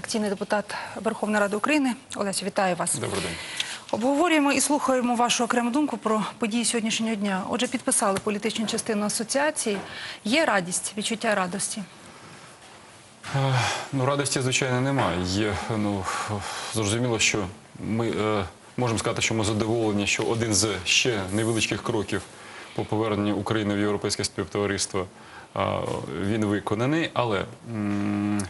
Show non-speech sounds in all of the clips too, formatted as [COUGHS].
позафракційний депутат Верховної Ради України. Олесю, вітаю вас. Добрий день. Обговорюємо і слухаємо вашу окрему думку про події сьогоднішнього дня. Отже, підписали політичну частину асоціації. Є радість, відчуття радості. Е, Ну, радості, звичайно, немає. Є, ну, зрозуміло, що ми е, можемо сказати, що ми задоволені, що один з ще невеличких кроків по поверненню України в європейське співтовариство е, він виконаний, але м,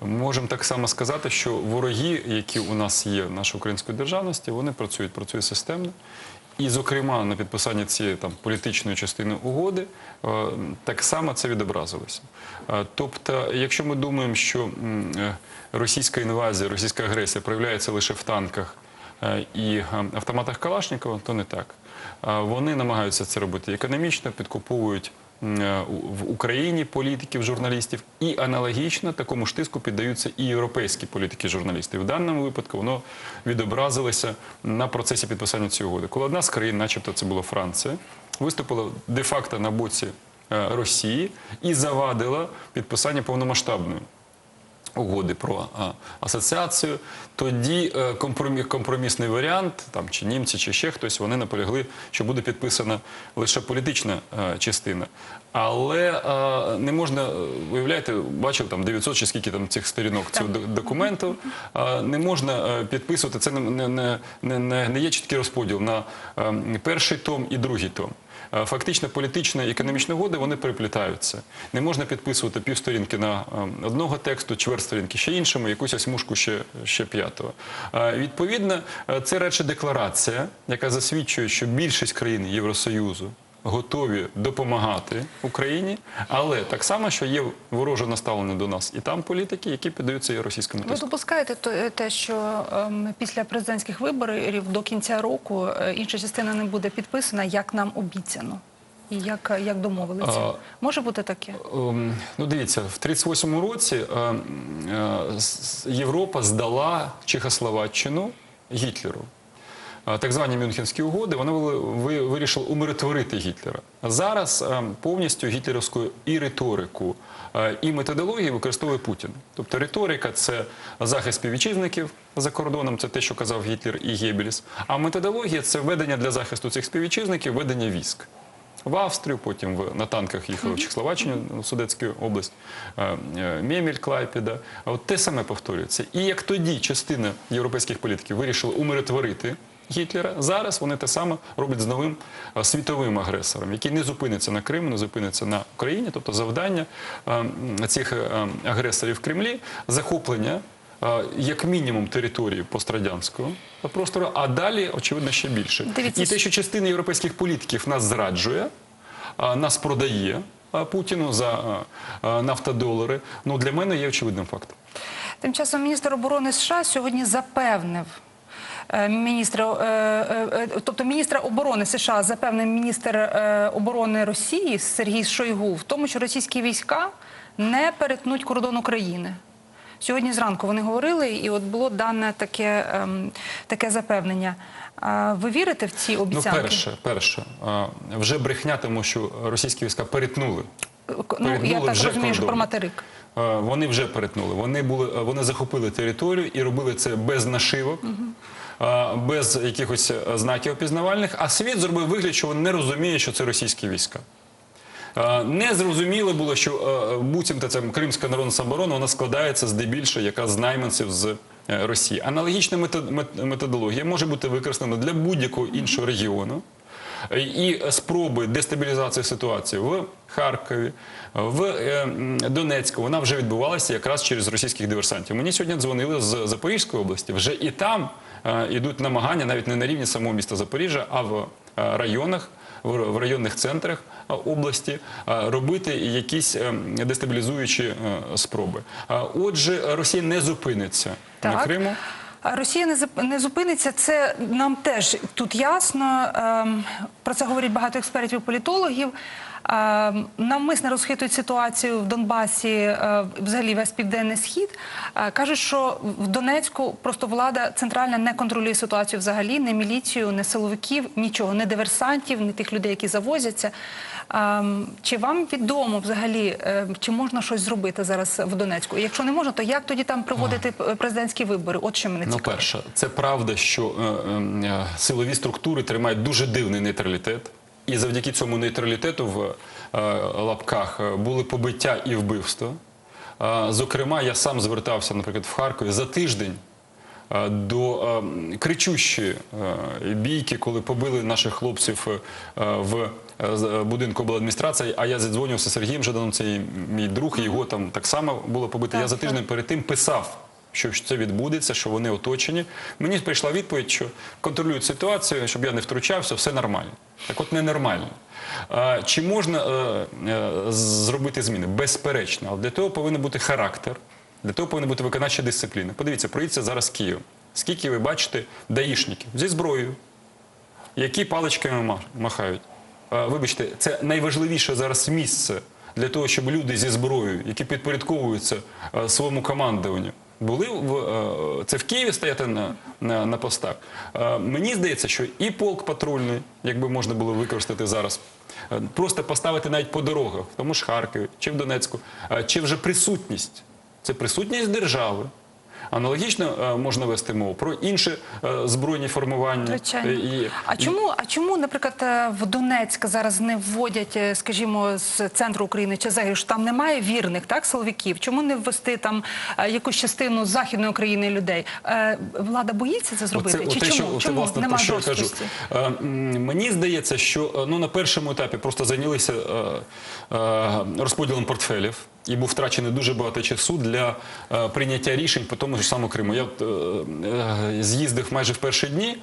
можемо так само сказати, що вороги, які у нас є в нашій української державності, вони працюють, працюють системно. І, зокрема, на підписанні цієї там політичної частини угоди е, так само це відобразилося. Е, Тобто, якщо ми думаємо, що е, російська інвазія, російська агресія проявляється лише в танках і автоматах Калашникова, то не так. Вони намагаються це робити економічно, підкуповують в Україні політиків, журналістів, і аналогічно такому ж тиску піддаються і європейські політики, журналісти. В даному випадку воно відобразилося на процесі підписання цієї угоди. Коли одна з країн, начебто це була Франція, виступила де-факто на боці е, Росії і завадила підписання повномасштабної угоди про асоціацію, тоді е, компромі- компромісний варіант, там чи німці, чи ще хтось, вони наполягли, що буде підписана лише політична е, частина. Але е, не можна, е, виявляєте, бачив там 900 чи скільки там цих сторінок цього документу. е, Не можна е, підписувати. Це не, не, не, не, є чіткий розподіл на е, перший том і другий том. Е, Фактично, політична і економічна угоди вони переплітаються. Не можна підписувати півсторінки на е, одного тексту, чверть сторінки ще іншому, якусь ось мушку ще, ще п'ятого. Е, Відповідно, е, це радше декларація, яка засвідчує, що більшість країн Євросоюзу готові допомагати Україні, але так само, що є вороже наставлені до нас і там політики, які піддаються і російському Ви допускаєте то- те, що ем, після президентських виборів до кінця року е, інша частина не буде підписана, як нам обіцяно, і як, як домовилися? А, Може бути таке? Ем, Ну, дивіться, в 38-му році е, е, Європа здала Чехословаччину Гітлеру. Так звані Мюнхенські угоди вони ви- вирішили умиротворити Гітлера. Зараз е, повністю гітлерівську і риторику, е, і методологію використовує Путін. Тобто риторика це захист співвітчизників за кордоном, це те, що казав Гітлер і Геббельс. А методологія це ведення для захисту цих співвітчизників, ведення військ в Австрію, потім на танках їхали в Чехословаччину, в Судетську область, е, е, Мемель, Клайпеда. А от те саме повторюється. І як тоді частина європейських політиків вирішила умиротворити Гітлера, зараз вони те саме роблять з новим е, світовим агресором, який не зупиниться на Криму, не зупиниться на Україні. Тобто завдання е, цих е, агресорів в Кремлі захоплення. Як мінімум території пострадянського простору, а далі, очевидно, ще більше. Дивіться, І те, що частина європейських політиків нас зраджує, нас продає Путіну за нафтодолари, ну для мене є очевидним фактом. Тим часом міністр оборони США сьогодні запевнив. Е, Міністра, е, е, тобто міністра оборони США запевнив міністр оборони Росії Сергій Шойгу в тому, що російські війська не перетнуть кордон України. Сьогодні зранку вони говорили, і от було дане таке, ем, таке запевнення. Ви вірите в ці обіцянки? Ну, перше, перше, вже брехня, тому що російські війська перетнули. ну, я так вже розумію, що про материк. Вони вже перетнули. Вони були вони захопили територію і робили це без нашивок, е, без якихось е, знаків опізнавальних. А світ зробив вигляд, що він не розуміє, що це російські війська. Е, Не зрозуміло було, що е, буцімто це Кримська народна самооборона вона складається здебільшого якраз з найманців з е, Росії. Аналогічна методологія може бути використана для будь-якого іншого регіону. Е, І спроби дестабілізації ситуації в Харкові, в е, Донецьку, вона вже відбувалася якраз через російських диверсантів. Мені сьогодні дзвонили з Запорізької області. Вже і там е, йдуть намагання, навіть не на рівні самого міста Запоріжжя, а в е, районах, в районних центрах е, області е, робити якісь е, дестабілізуючі е, спроби. Е, Отже, Росія не зупиниться на Криму. Росія не зупиниться. Це нам теж тут ясно. Ем, Про це говорять багато експертів, політологів. Ем, Навмисно розхитують ситуацію в Донбасі, е, взагалі весь південний схід. Е, Кажуть, що в Донецьку просто влада центральна не контролює ситуацію взагалі, не міліцію, не силовиків, нічого, не диверсантів, не тих людей, які завозяться. Ем, Чи вам відомо взагалі, е, чи можна щось зробити зараз в Донецьку? Якщо не можна, то як тоді там проводити президентські вибори? От що мене Ну, перше, це правда, що е, е, е, силові структури тримають дуже дивний нейтралітет. І завдяки цьому нейтралітету в е, лапках були побиття і вбивства. Е, зокрема, я сам звертався, наприклад, в Харкові за тиждень до е, кричущої е, бійки, коли побили наших хлопців е, в е, будинку обладміністрації, а я задзвонювався з Сергієм Жаданом, це мій друг, його там так само було побито. Я за тиждень перед тим писав, що це відбудеться, що вони оточені. Мені прийшла відповідь, що контролюють ситуацію, щоб я не втручався, все нормально. Так от ненормально. Чи можна е, е, зробити зміни? Безперечно, але для того повинен бути характер, для того повинна бути виконавча дисципліна. Подивіться, проїдьте зараз Київ. Скільки ви бачите даїшників зі зброєю, які паличками махають. Вибачте, це найважливіше зараз місце для того, щоб люди зі зброєю, які підпорядковуються своєму командуванню, були в е, це в Києві стояти на, на, на постах. Е, Мені здається, що і полк патрульний, якби можна було використати зараз, е, просто поставити навіть по дорогах, в тому ж Харкові чи в Донецьку, чи вже присутність. Це присутність держави. Аналогічно е, можна вести мову про інші е, збройні формування. Звичайно. Е, І, а чому, а чому, наприклад, в Донецьк зараз не вводять, скажімо, з центру України чи взагалі ж там немає вірних так силовиків? Чому не ввести там якусь частину західної України людей? Влада боїться це зробити? Оце- чи оте, чому? що- чому власне, немає що я кажу. Мені здається, що ну, на першому етапі просто зайнялися розподілом портфелів. І був втрачений дуже багато часу для е, прийняття рішень по тому ж самому Криму. Я е, е, з'їздив майже в перші дні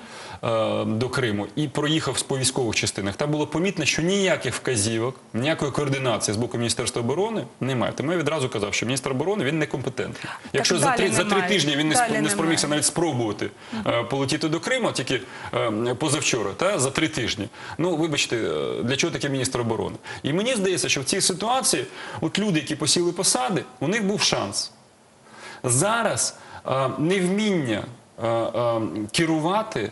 до Криму і проїхав по військових частинах. Там було помітно, що ніяких вказівок, ніякої координації з боку Міністерства оборони немає. Тому я відразу казав, що міністр оборони він некомпетентний. Якщо за три, за три тижні він не, Далі не спромігся навіть спробувати е, полетіти до Криму, тільки е, позавчора, та за три тижні. Ну, вибачте, е, для чого таке міністр оборони? І мені здається, що в цій ситуації, от люди, які посіли посади, у них був шанс. Зараз е, невміння е, е, керувати.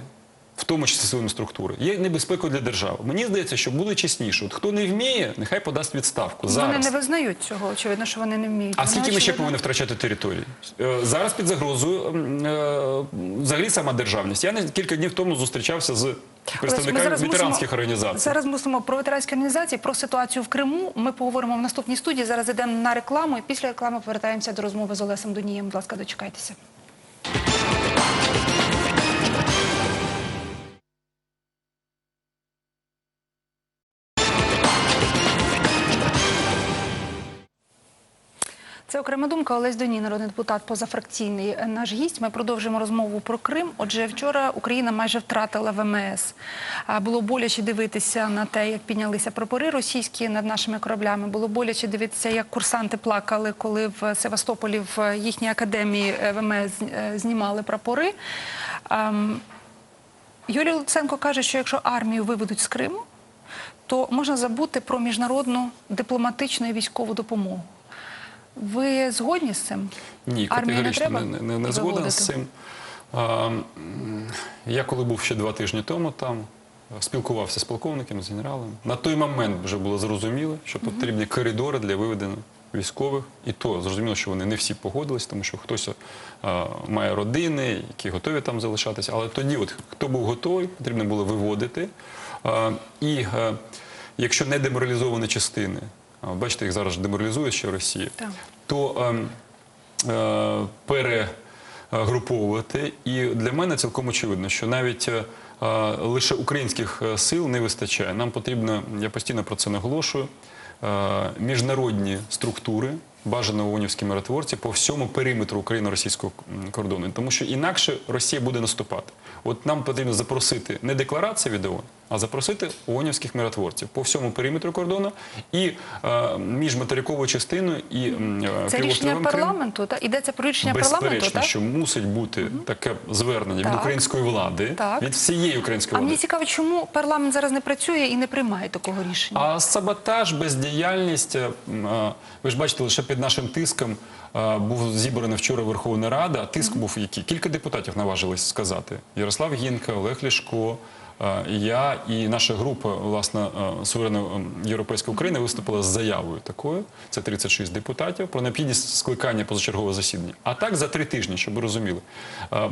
В тому числі своїми структури, є небезпекою для держави. Мені здається, що буде чесніше. От хто не вміє, нехай подасть відставку. Вони Зараз. не визнають цього. Очевидно, що вони не вміють. А скільки ми ще повинні втрачати території? Е, Зараз під загрозою е, взагалі сама державність. Я не кілька днів тому зустрічався з представниками ми ветеранських мусимо- організацій. Зараз мусимо про ветеранські організації, про ситуацію в Криму. Ми поговоримо в наступній студії. Зараз йдемо на рекламу, і після реклами повертаємося до розмови з Олесем Донієм. Будь ласка, дочекайтеся. Окрема думка. Олесь Доній, народний депутат позафракційний. Наш гість. Ми продовжуємо розмову про Крим. Отже, вчора Україна майже втратила ВМС. Було боляче дивитися на те, як піднялися прапори російські над нашими кораблями. Було боляче дивитися, як курсанти плакали, коли в Севастополі в їхній академії ВМС е, знімали прапори. Ам, Юлія Луценко каже, що якщо армію виведуть з Криму, то можна забути про міжнародну дипломатичну і військову допомогу. Ви згодні з цим? Ні, Армії не не, не, не згоден з цим. А, я коли був ще два тижні тому там, спілкувався з полковником, з генералом. На той момент вже було зрозуміло, що потрібні коридори для виведення військових. І то зрозуміло, що вони не всі погодились, тому що хтось а, має родини, які готові там залишатися. Але тоді, от, хто був готовий, потрібно було виводити. А, і е, якщо не деморалізовані частини, а, бачите, їх зараз ж деморалізує ще Росія, Так. то ем, е, перегруповувати. І для мене цілком очевидно, що навіть е, лише українських е, сил не вистачає. Нам потрібно, я постійно про це наголошую, е, міжнародні структури, бажано ООНівські миротворці по всьому периметру україно-російського кордону. Тому що інакше Росія буде наступати. От нам потрібно запросити не декларацію від ООН, а запросити ООНівських миротворців по всьому периметру кордону і е, між материковою частиною і е, Це рішення Крим. парламенту, так? Ідеться про рішення парламенту, Безперечно, так? що мусить бути таке звернення Так. від української влади, Так. від всієї української А влади. мені цікаво, чому парламент зараз не працює і не приймає такого рішення? А саботаж, бездіяльність, е, м, е, ви ж бачите, лише під нашим тиском е, був зібраний вчора Верховна Рада. Тиск був який? Кілька депутатів наважились сказати. Ярослав Гінка, Олег Ляшко, я і наша група, власне, е, суверенна е, європейська Україна виступила з заявою такою. Це 36 депутатів про необхідність скликання позачергового засідання. А так за три тижні, щоб ви розуміли. Е,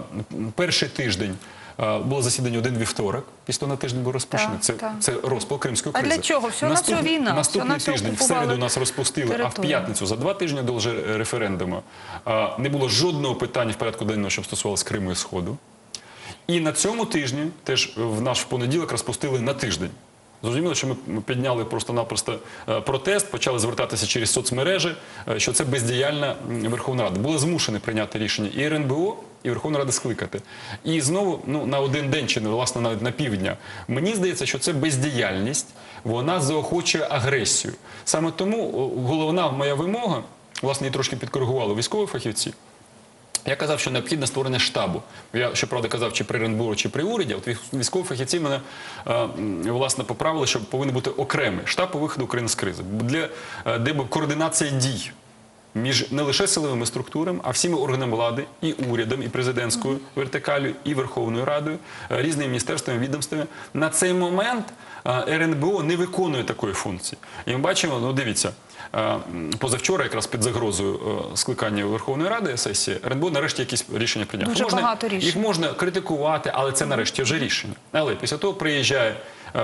Перший тиждень. е, Було засідання один вівторок, після на тиждень був розпущений. Так, Це, так. це розпал кримської А для чого? Всього-навсього Наступний- війна. Наступний Всього-навсього тиждень в середу нас розпустили, а в п'ятницю за два тижні до референдуму не було жодного питання в порядку денного, що стосувалося Криму і Сходу. І на цьому тижні теж в наш понеділок розпустили на тиждень. Зрозуміло, що ми підняли просто-напросто е, протест, почали звертатися через соцмережі, е, що це бездіяльна Верховна Рада. Були змушені прийняти рішення і РНБО, і Верховна Рада скликати. І знову ну, на один день чи власне навіть на півдня. Мені здається, що це бездіяльність, вона заохочує агресію. Саме тому головна моя вимога, власне, її трошки підкоригували військові фахівці. Я казав, що необхідне створення штабу. Я щоправда казав, чи при Ренбуру, чи при уряді. От військ- військові фахівці мене е, власне поправили, що повинен бути окремий штаб по виходу України з кризи, для е, де б координація дій між не лише силовими структурами, а всіма органами влади, і урядом, і президентською вертикалю, і Верховною Радою, е, різними міністерствами, відомствами. На цей момент е, РНБО не виконує такої функції. І ми бачимо, ну дивіться. е, Позавчора, якраз під загрозою скликання Верховної Ради сесії, РНБО нарешті якісь рішення прийняв. Дуже багато рішень. Їх можна критикувати, але це нарешті вже рішення. Але після того приїжджає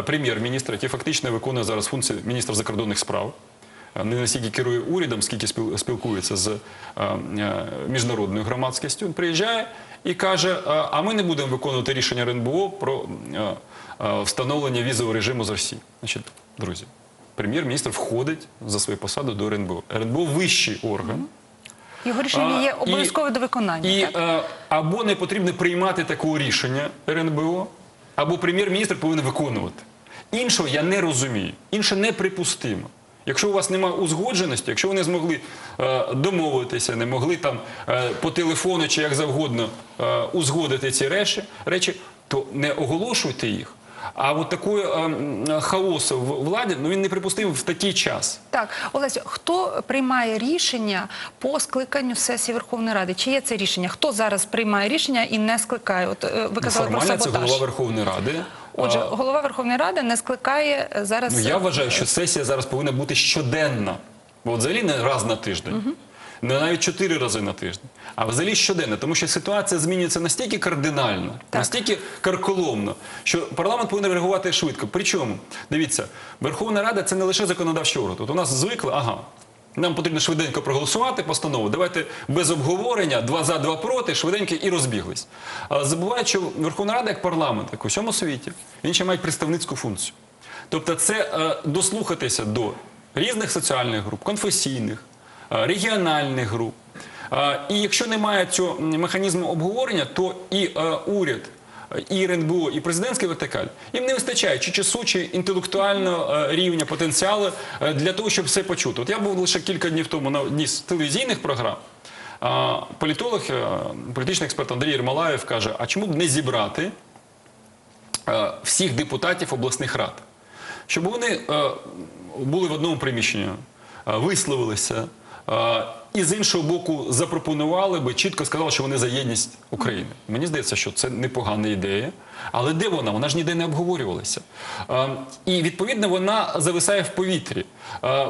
прем'єр-міністр, який фактично виконує зараз функції міністра закордонних справ. Не настільки керує урядом, скільки спіл- спілкується з міжнародною громадськістю. Він приїжджає і каже: а ми не будемо виконувати рішення РНБО про встановлення візового режиму з Росії. Значить, друзі, прем'єр-міністр входить за свою посаду до РНБО. РНБО вищий орган. Його рішення є обов'язково до виконання. І так? або не потрібно приймати такого рішення РНБО, або прем'єр-міністр повинен виконувати. Іншого я не розумію. Інше неприпустимо. Якщо у вас немає узгодженості, якщо ви не змогли е, домовитися, не могли там е, по телефону чи як завгодно е, узгодити ці речі, речі, то не оголошуйте їх. А от такої е, хаосу в владі ну він не припустим в такий час. Так, Олесю, хто приймає рішення по скликанню сесії Верховної Ради? Чи є це рішення? Хто зараз приймає рішення і не скликає? От е, ви казали про Формально це голова Верховної Ради. Отже, голова Верховної Ради не скликає зараз. Ну, я вважаю, що сесія зараз повинна бути щоденна. Бо от взагалі не раз на тиждень. Не навіть чотири рази на тиждень, а взагалі щоденно, тому що ситуація змінюється настільки кардинально, настільки карколомно, що парламент повинен реагувати швидко. Причому, дивіться, Верховна Рада це не лише законодавчий орган. От у нас звикли, ага. Нам потрібно швиденько проголосувати постанову. Давайте без обговорення, два за, два проти, швиденько і розбіглись. Але забувають, що Верховна Рада як парламент, як у всьому світі, він ще має представницьку функцію. Тобто, це е, дослухатися до різних соціальних груп, конфесійних, е, регіональних груп. Е, і якщо немає цього механізму обговорення, то і уряд. І РНБО, і президентська вертикаль їм не вистачає чи часу, чи інтелектуального е, рівня потенціалу е, для того, щоб все почути. От я був лише кілька днів тому на одній з телевізійних програм. Політолог, е, політичний експерт Андрій Єрмалаєв каже: а чому б не зібрати всіх депутатів обласних рад, щоб вони були в одному приміщенні, висловилися. І з іншого боку, запропонували би чітко сказали, що вони за єдність України. Мені здається, що це непогана ідея. Але де вона? Вона ж ніде не обговорювалася. І відповідно вона зависає в повітрі.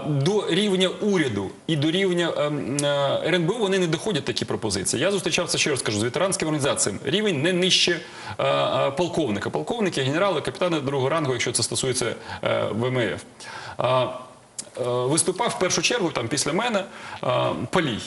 До рівня уряду і до рівня е, е, РНБО вони не доходять такі пропозиції. Я зустрічався ще раз кажу з ветеранськими організаціями. Рівень не нижче е, е, полковника. Полковники, генерали, капітани другого рангу, якщо це стосується ВМФ. Е, Виступав в першу чергу там після мене е, Палій.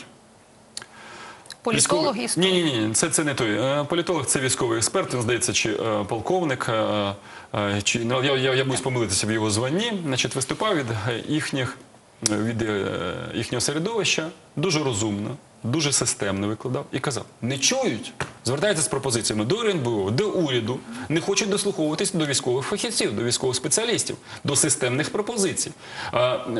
Політолог і Ні, ні, ні, це, це не той. Е, Політолог це військовий експерт, він здається, чи е, полковник, е, е, чи ну, я, я, я боюсь помилитися в його званні. Значить, виступав від їхніх від е, їхнього середовища дуже розумно, дуже системно викладав і казав: не чують звертаються з пропозиціями до РНБО, до уряду, не хочуть дослуховуватись до військових фахівців, до військових спеціалістів, до системних пропозицій.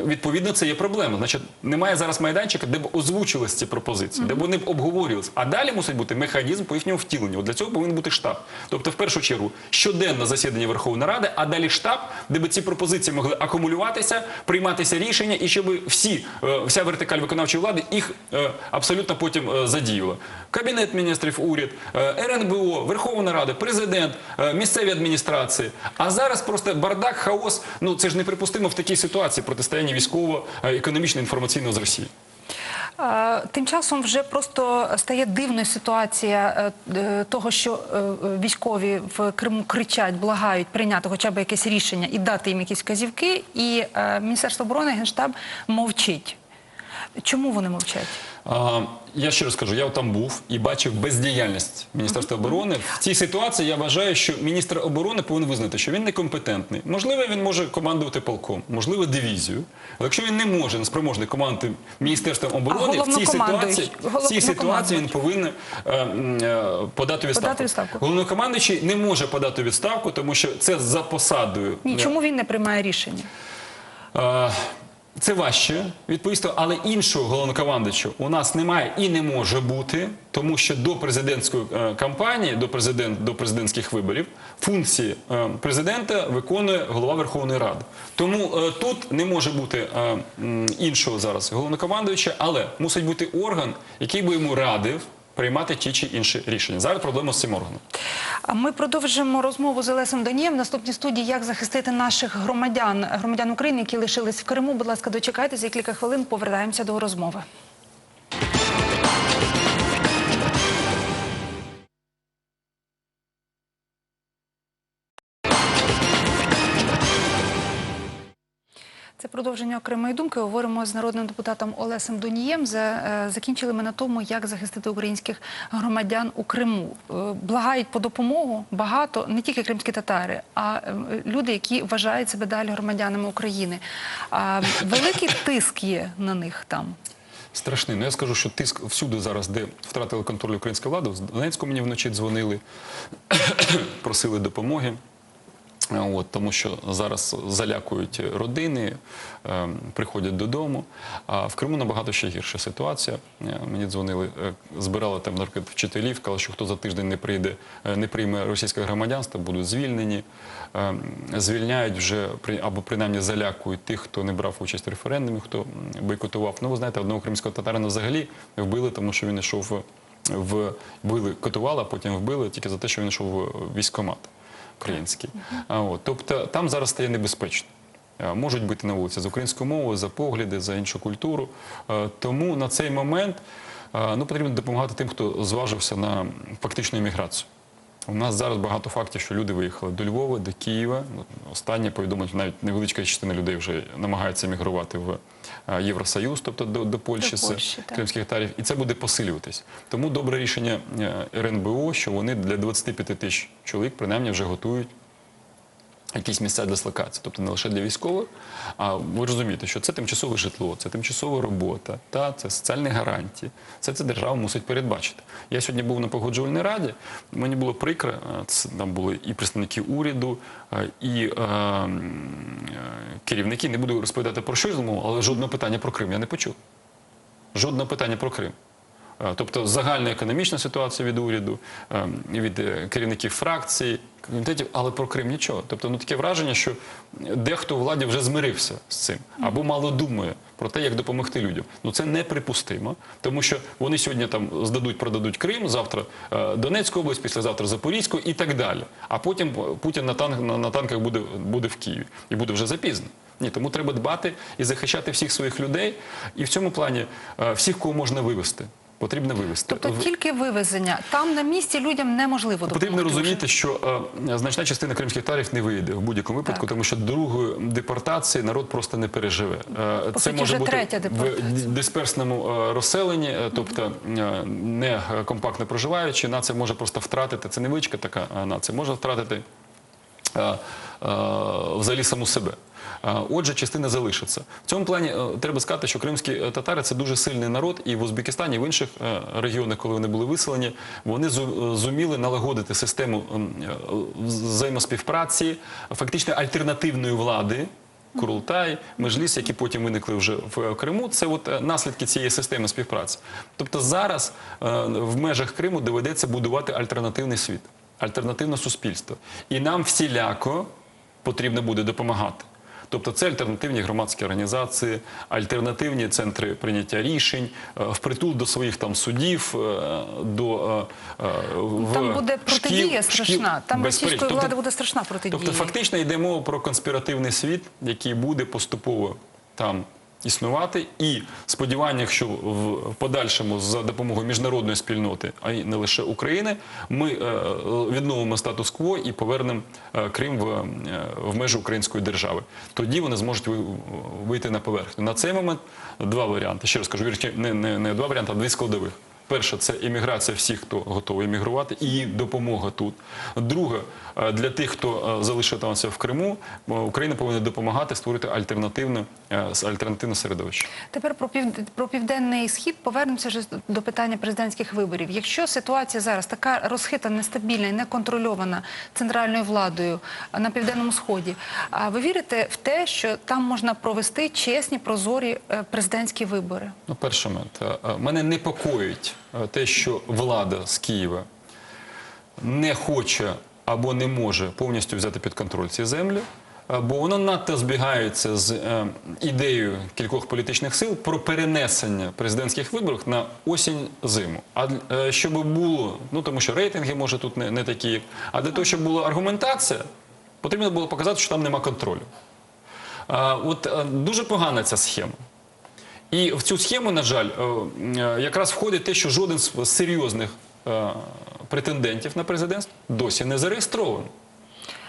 Відповідно, це є проблема. Значить, немає зараз майданчика, де б озвучились ці пропозиції, де б вони б обговорювалися. А далі мусить бути механізм по їхньому втіленню. Для цього повинен бути штаб. Тобто, в першу чергу, щоденне засідання Верховної Ради, а далі штаб, де б ці пропозиції могли акумулюватися, прийматися рішення, і щоб всі, е, вся вертикаль виконавчої влади їх е, абсолютно потім е, задіяла. Кабінет міністрів, уряд, е, РНБО, Верховна Рада, президент, е, місцеві адміністрації. А зараз просто бардак, хаос. Ну це ж неприпустимо в такій ситуації протистояння військово, е, інформаційного з Росії. Тим часом вже просто стає дивною ситуація того, що військові в Криму кричать, благають прийняти хоча б якесь рішення і дати їм якісь вказівки, і Міністерство оборони Генштаб мовчить. Чому вони мовчать? А, я ще раз кажу, я там був і бачив бездіяльність Міністерства оборони. В цій ситуації я вважаю, що міністр оборони повинен визнати, що він некомпетентний. Можливо, він може командувати полком, можливо, дивізію. Але якщо він не може не спроможний командувати Міністерством оборони, в цій ситуації, в цій ситуації він повинен е, е, подати відставку. Подати відставку. Головнокомандуючий не може подати відставку, тому що це за посадою. Ні, чому він не приймає рішення? Е, Це важче відповісти, але іншого головнокомандуючого у нас немає і не може бути, тому що до президентської е, кампанії, до президент до президентських виборів, функції е, президента виконує голова Верховної Ради. Тому е, тут не може бути іншого зараз головнокомандуюча, але мусить бути орган, який би йому радив приймати ті чи інші рішення. Зараз проблема з цим органом. Ми продовжимо розмову з Олесом Донієм наступній студії, як захистити наших громадян, громадян України, які лишились в Криму. Будь ласка, дочекайтеся, кілька хвилин повертаємося до розмови. Це продовження окремої думки. Говоримо з народним депутатом Олесем Донієм. Е, закінчили ми на тому, як захистити українських громадян у Криму. Е, Благають по допомогу багато, не тільки кримські татари, а е, люди, які вважають себе далі громадянами України. Великий [COUGHS] тиск є на них там. Страшний. Ну я скажу, що тиск всюди зараз, де втратили контроль українська влада, в Донецьку мені вночі дзвонили, [COUGHS] просили допомоги. От, тому що зараз залякують родини, е, приходять додому. А в Криму набагато ще гірша ситуація. Е, мені дзвонили, е, збирали там наприклад, вчителів, сказали, що хто за тиждень не прийде, е, не прийме російське громадянство, будуть звільнені. Е, звільняють вже при- або принаймні залякують тих, хто не брав участь в референдумі, хто бойкотував. Ну, ви знаєте, одного кримського татарина взагалі вбили, тому що він йшов в, вбили, катували, а потім вбили тільки за те, що він йшов в військкомат український. От, тобто там зараз стає небезпечно. Можуть бути на вулиці за українською мовою, за погляди, за іншу культуру. Тому на цей момент ну, потрібно допомагати тим, хто зважився на фактичну імміграцію. У нас зараз багато фактів, що люди виїхали до Львова, до Києва. Ну, Останнє повідомлення, навіть невеличка частина людей вже намагається мігрувати в е, Євросоюз, тобто до, до Польщі, До з Польщі, так. кримських тарів, і це буде посилюватись. Тому добре рішення е, РНБО, що вони для 25 тисяч чоловік принаймні вже готують якісь місця дислокації, тобто не лише для військових, а ви розумієте, що це тимчасове житло, це тимчасова робота, та це соціальні гарантії. Це це держава мусить передбачити. Я сьогодні був на погоджувальній раді. Мені було прикро, е, це, там були і представники уряду, е, і е, е, керівники. Не буду розповідати про що змову, але жодного питання про Крим я не почув. Жодного питання про Крим. Е, Тобто загальна економічна ситуація від уряду, е, від е, керівників фракцій, комітетів, але про Крим нічого. Тобто ну таке враження, що дехто у владі вже змирився з цим або мало думає про те, як допомогти людям. Ну це неприпустимо, тому що вони сьогодні там здадуть, продадуть Крим, завтра е, Донецьку область, післязавтра Запорізьку і так далі. А потім Путін на, танк, на, танках буде, буде в Києві і буде вже запізно. Ні, тому треба дбати і захищати всіх своїх людей. І в цьому плані всіх, кого можна вивести, потрібно вивести. Тобто тільки вивезення. Там на місці людям неможливо допомогти. Потрібно розуміти, що е, значна частина кримських татарів не вийде в будь-якому випадку, Так. тому що другої депортації народ просто не переживе. Е, По суті, вже третя в дисперсному е, розселенні, тобто е, не компактно проживаючи, нація може просто втратити. Це невеличка така нація, може втратити. е, е, Взагалі саму себе. А, Отже, частина залишиться. В цьому плані е, треба сказати, що кримські е, татари це дуже сильний народ, і в Узбекистані, і в інших е, регіонах, коли вони були виселені, вони е, зуміли налагодити систему ем, е, взаємоспівпраці, фактично альтернативної влади. Курултай, Межліс, які потім виникли вже в Криму, це от е, наслідки цієї системи співпраці. Тобто зараз е, в межах Криму доведеться будувати альтернативний світ, альтернативне суспільство. І нам всіляко потрібно буде допомагати. Тобто це альтернативні громадські організації, альтернативні центри прийняття рішень, е, впритул до своїх там судів, е, до е, в Там буде протидія шкіл- страшна. шкіл. Там Безперечно. російської Тобто- влади буде страшна протидія. Тобто, фактично йде мова про конспіративний світ, який буде поступово там існувати, і сподівання, що в подальшому за допомогою міжнародної спільноти, а й не лише України, ми е, відновимо статус-кво і повернемо е, Крим в, е, в межі української держави. Тоді вони зможуть ви- вийти на поверхню. На цей момент два варіанти. Ще раз кажу, не, не, не два варіанти, а дві складових. Перше, це імміграція всіх, хто готовий іммігрувати, і допомога тут. Друге, е, для тих, хто е, залишився в Криму, е, Україна повинна допомагати створити альтернативне, альтернативне середовище. Тепер про пів про південний схід повернемося вже до питання президентських виборів. Якщо ситуація зараз така розхита, нестабільна і неконтрольована центральною владою на південному сході, а ви вірите в те, що там можна провести чесні, прозорі президентські вибори? Ну, перший момент. Мене непокоїть те, що влада з Києва не хоче або не може повністю взяти під контроль ці землі, е, бо воно надто збігається з е, ідеєю кількох політичних сил про перенесення президентських виборів на осінь-зиму. А е, щоб було, ну тому що рейтинги може тут не, не такі, а для того, щоб була аргументація, потрібно було показати, що там нема контролю. От е, дуже погана ця схема. І в цю схему, на жаль, е, е, якраз входить те, що жоден з серйозних е, претендентів на президентство досі не зареєстрований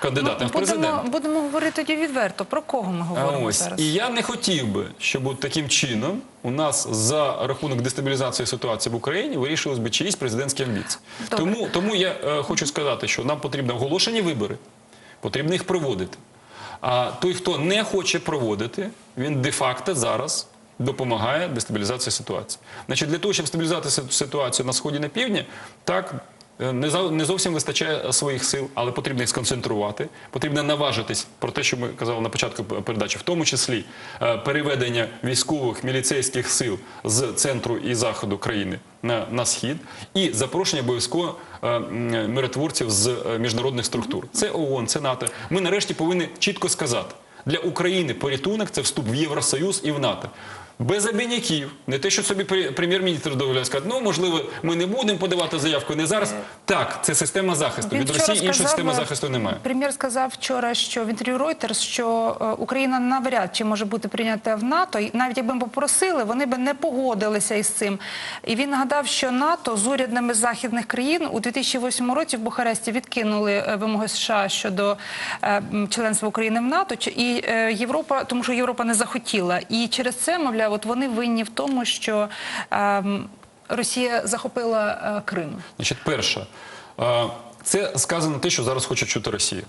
кандидатом в Ну, будемо, будемо говорити тоді відверто. Про кого ми говоримо ось зараз? і я не хотів би, щоб от таким чином у нас за рахунок дестабілізації ситуації в Україні вирішились би чиїсь президентські амбіції. Добре. Тому, тому я е, хочу сказати, що нам потрібно оголошені вибори, потрібно їх проводити. А той, хто не хоче проводити, він де-факто зараз допомагає дестабілізації ситуації. Значить, для того, щоб стабілізувати ситуацію на сході на півдні, так. е, Не зовсім вистачає своїх сил, але потрібно їх сконцентрувати. Потрібно наважитись про те, що ми казали на початку передачі, в тому числі е, переведення військових міліцейських сил з центру і заходу країни на, на схід, і запрошення обов'язково е, миротворців з міжнародних структур. Це ООН, це НАТО. Ми нарешті повинні чітко сказати: для України порятунок це вступ в Євросоюз і в НАТО. Без обіняків, не те, що собі пре- прем'єр-міністр дозволяє сказати, ну можливо, ми не будемо подавати заявку не зараз. Так, це система захисту. Від вчора Росії іншої системи захисту немає. Прем'єр сказав вчора, що в інтерв'ю Reuters, що е, Україна навряд чи може бути прийнята в НАТО, і навіть якби ми попросили, вони би не погодилися із цим. І він нагадав, що НАТО з урядами західних країн у 2008 році в Бухаресті відкинули е, вимоги США щодо е, членства України в НАТО, і Європа, тому що Європа не захотіла. І через це, мовляв, от вони винні в тому, що е, Росія захопила е, Крим. Значить, перше, е, це сказано те, що зараз хоче чути Росія.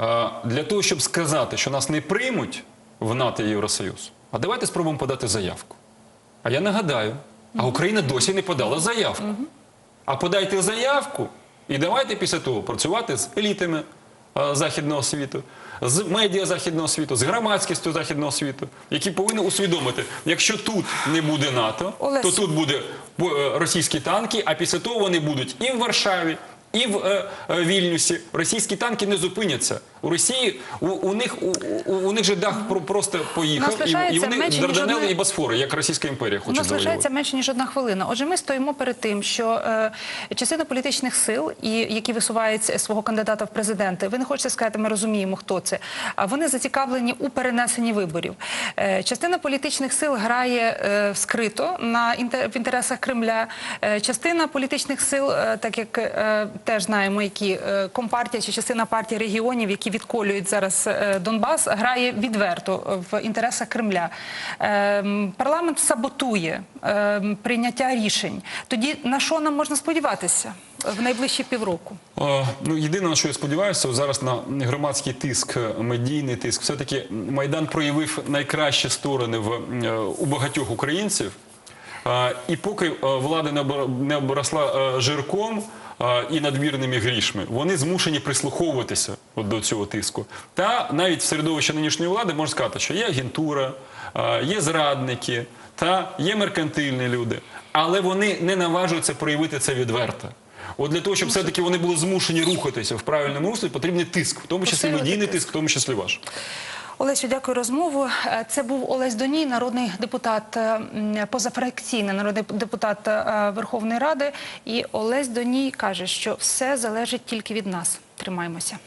Е, Для того, щоб сказати, що нас не приймуть в НАТО і Євросоюз, а давайте спробуємо подати заявку. А я нагадаю, а Україна досі не подала заявку. А подайте заявку і давайте після того працювати з елітами е, західного світу, з медіа західного світу, з громадськістю західного світу, які повинні усвідомити, якщо тут не буде НАТО, Олесь. то тут буде е, російські танки, а після того вони будуть і в Варшаві. І в е, е, Вільнюсі російські танки не зупиняться. У Росії у, у них у, у, у них же дах про- просто поїхав, і, і вони менше, Дарданели одне- і Босфори, як Російська імперія У хоче нас лишається менше ніж одна хвилина. Отже, ми стоїмо перед тим, що е, частина політичних сил, і які висувають свого кандидата в президенти, ви не хочете сказати, ми розуміємо, хто це. А вони зацікавлені у перенесенні виборів. Е, частина політичних сил грає е, скрито на інте- в інтересах Кремля. Е, частина політичних сил, е, так як е, теж знаємо, які е, компартія чи частина партій регіонів, які відколюють зараз е, Донбас, грає відверто в інтересах Кремля. Ем, Парламент саботує прийняття рішень. Тоді на що нам можна сподіватися в найближчі півроку? Е, Ну, єдине, на що я сподіваюся, зараз на громадський тиск, медійний тиск, все-таки Майдан проявив найкращі сторони в, е, у багатьох українців. Е, І поки е, влада не обросла е, жирком е, і надмірними грішми, вони змушені прислуховуватися от до цього тиску. Та навіть в середовищі нинішньої влади можна сказати, що є агентура, є зрадники, та є меркантильні люди, але вони не наважуються проявити це відверто. От для того, щоб все-таки вони були змушені рухатися в правильному руслі, потрібний тиск, в тому числі медійний тиск, в тому числі ваш. Олесю, дякую розмову. Е, Це був Олесь Доній, народний депутат, е, позафракційний народний депутат е, Верховної Ради. І Олесь Доній каже, що все залежить тільки від нас. Тримаємося.